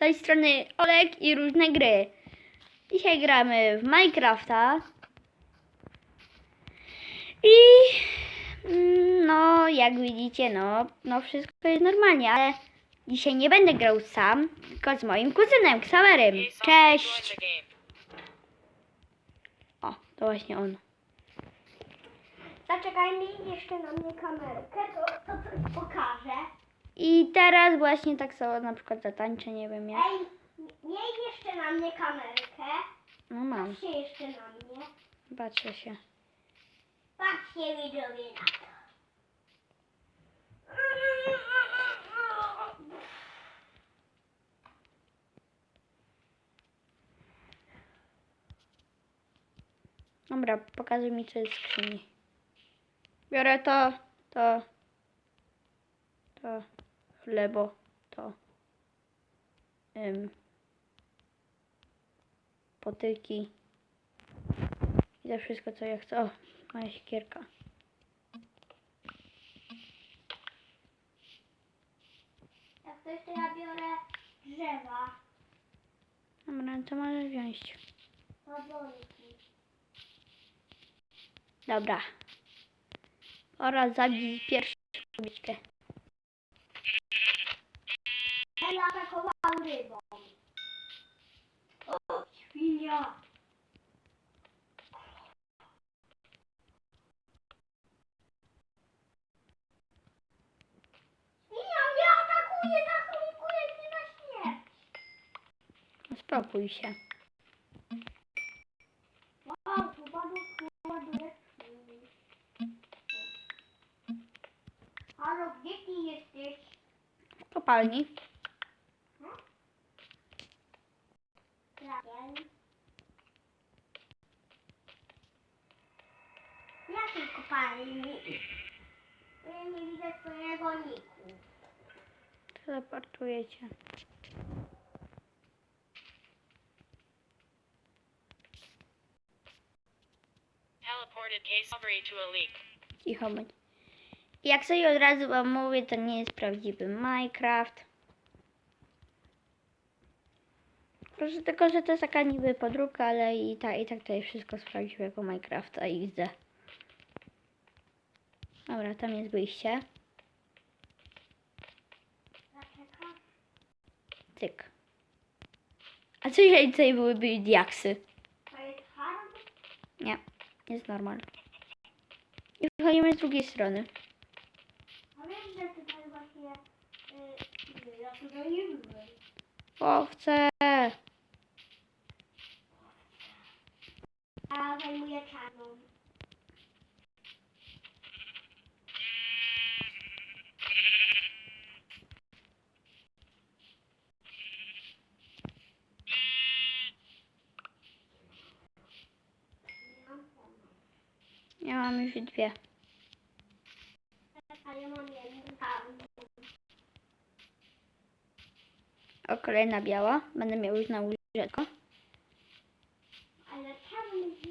tej strony Olek i różne gry. Dzisiaj gramy w Minecrafta. I mm, no, jak widzicie, no, no wszystko jest normalnie, ale dzisiaj nie będę grał sam, tylko z moim kuzynem, Ksawerym. Cześć! O, to właśnie on. Zaczekaj mi jeszcze na mnie kamerkę, to, to coś pokażę. I teraz właśnie tak sobie na przykład zatańczę, nie wiem jak. Ej, miej jeszcze na mnie kamerkę. No mam, Patrzcie jeszcze na mnie. patrzę się. Patrzcie widzowie na to. Dobra, pokazuj mi co jest w skrzyni. Biorę to, to, to, chlebo, to, ym, potyki i to wszystko co ja chcę. O, moja siekierka. Jak coś to ja biorę drzewa, Dobra, to możesz wziąć. Dobra. Pora zabić pierwszą kobietkę. Ja zaatakował rybą. O, świnia. Świnia mnie atakuje, zachowuje mnie na śmierć. Uspokój się. Wow, bardzo ładuje. Halo, gdzie ty jesteś? W kopalni. Kopalni? Ja nie widzę twojego niku. Teleportuję cię. Teleported to a leak. Cicho bądź. Jak sobie od razu wam mówię, to nie jest prawdziwy Minecraft. Proszę tylko, że to jest taka niby podróbka, ale i, ta, i tak tutaj wszystko z prawdziwego Minecrafta XD. Dobra, tam jest wyjście. Cyk. A co jeżeli tutaj byłyby diaksy? Nie, jest normalne. I wchodzimy z drugiej strony. A wiesz, że tutaj właśnie... Yy, ja tutaj nie byłem. Owce! A ja zajmuję czarną. Ja czarną. O, kolejna biała. Będę miał już na łóżeczko. Ale znaleźć.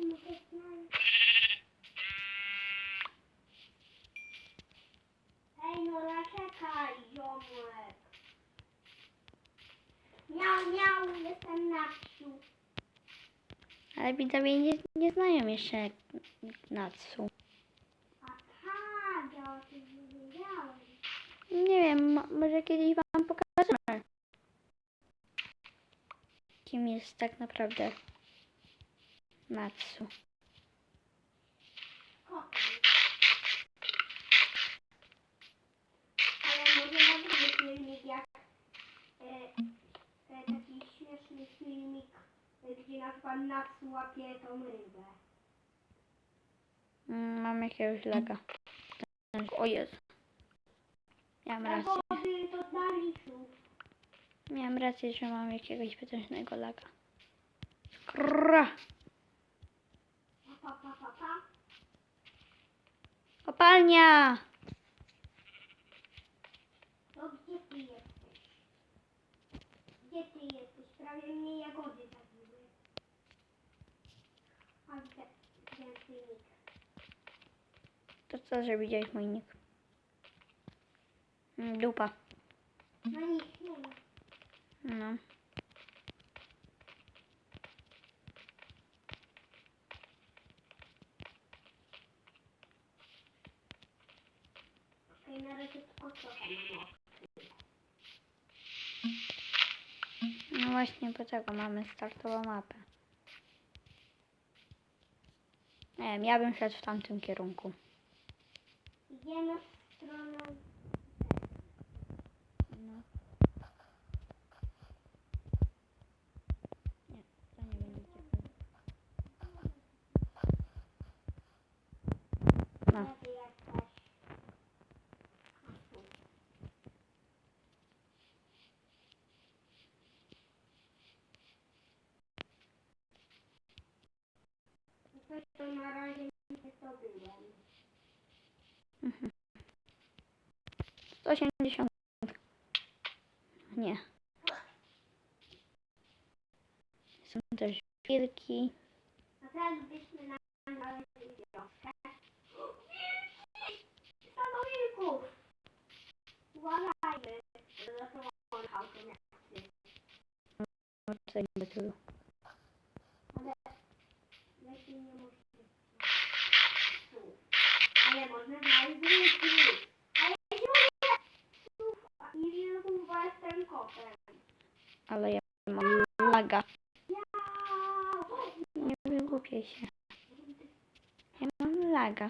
Ej, no zaczekaj, ziomek. Miał, miał, jestem na wsiu. Ale widzowie nie, nie znają jeszcze Natsu. A tak, ja o tym nie wiedziałem. Nie wiem, mo- może kiedyś wam pokażemy. Kim jest tak naprawdę Natsu. Kocham. Ale może nagramy filmik jak taki śmieszny filmik, gdzie na przykład Natsu łapie tą rybę. Mm, mam jakiegoś laga. O Jezu. Miałam A rację. Miałam rację, że mam jakiegoś potężnego laga. Skrrra. Pa, pa, pa, pa, pa. Kopalnia! To gdzie ty jesteś? Gdzie ty jesteś? Prawie mnie jagody zabiły. A gdzie, gdzie ty nick? To co, że widziałeś mój nick? Mm, dupa. No. No. no. Właśnie, po tego mamy startową mapę. Nie wiem, ja bym szedł w tamtym kierunku. Idziemy w stronę Coś to na razie nie zdobyłem. 180. Nie. Są też wilki. A teraz byśmy na wilków! Uważajmy, że zachowane auto nie Co nie tylu. Ale lepiej nie można. Tu. Ale można znaleźć wilki. Ale dziurę! I wilków bo jestem kotem. Ale ja mam laga. Ja! Nie wygłupię się. Ja mam laga.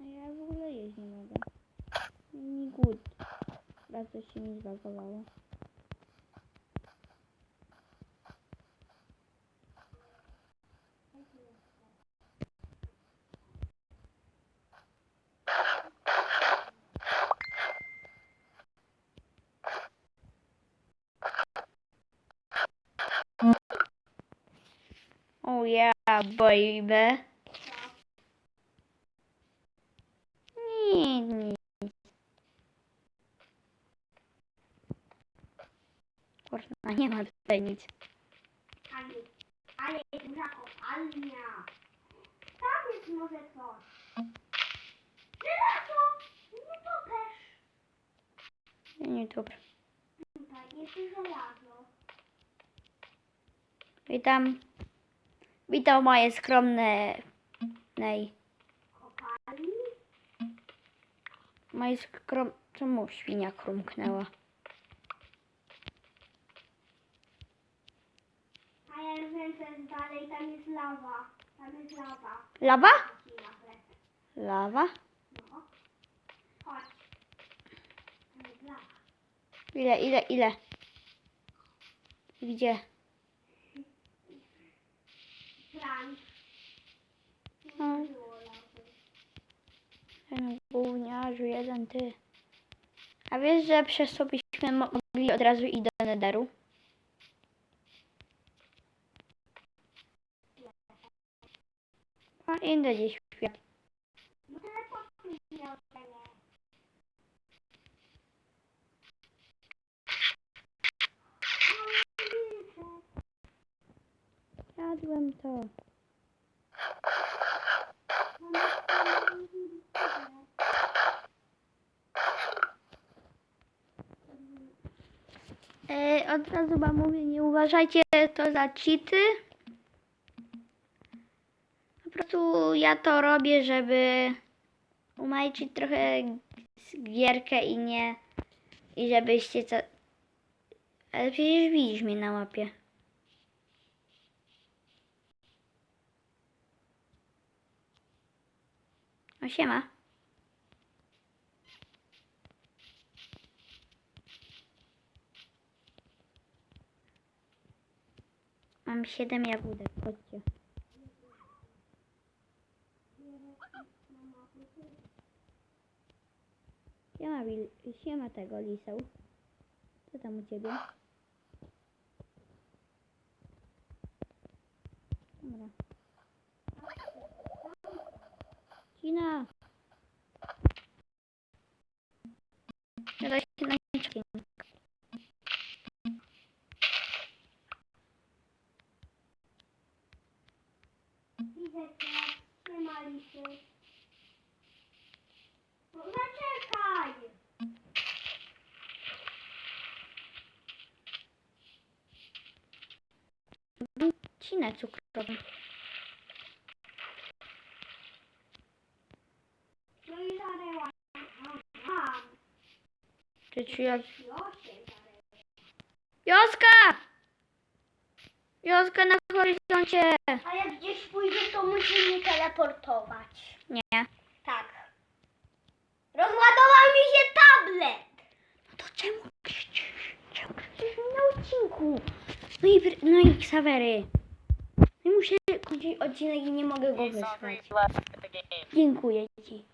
A ja w ogóle jeść nie mogę. Nie głód. Bardzo się mi zbagowało. Oh yeah, baby. Nie, nie. Kurna, nie ma tutaj nic. Ale, ale duża kopalnia. Tam jest może coś. Żelazo! Nie topesz. Nie, dobra. Tutaj jest żelazo. Witam. Witam moje skromne... Nej. Kopalni? Moje skrom... Czemu świnia chrumknęła? Dalej. Tam jest lawa. Tam jest lawa. Lawa? Lawa? No. Chodź. Tam jest lawa. Ile, ile, ile? Gdzie? Plan. No. Ten gówniarzu, jeden ty. A wiesz, że przez to byśmy mo- mogli od razu iść do nederu? A idę gdzieś w świat. Jadłem to. E, od razu wam mówię, nie uważajcie to za cheaty. Ja to robię, żeby umajczyć trochę gierkę i nie... I żebyście co... Ale przecież widzisz mnie na mapie. O siema. Mam siedem jagódek, chodźcie. Siema, Bil- siema tego liseł. Co tam u ciebie? Dobra. Cina! Teraz się na niczym. Widzę cię. pali się. No zaczekaj! Cinę cukrową. No i zareła. Mam. Czy ci jak... Joska! Joska na horyzoncie! A jak gdzieś pójdzie, to musi mnie teleportować. Nie. Tak. Rozładował mi się tablet! No to czemu krzyczysz? Czemu krzyczysz mi na odcinku? No i, no i Ksawery. I muszę kończyć odcinek i nie mogę go wysłać. Dziękuję ci.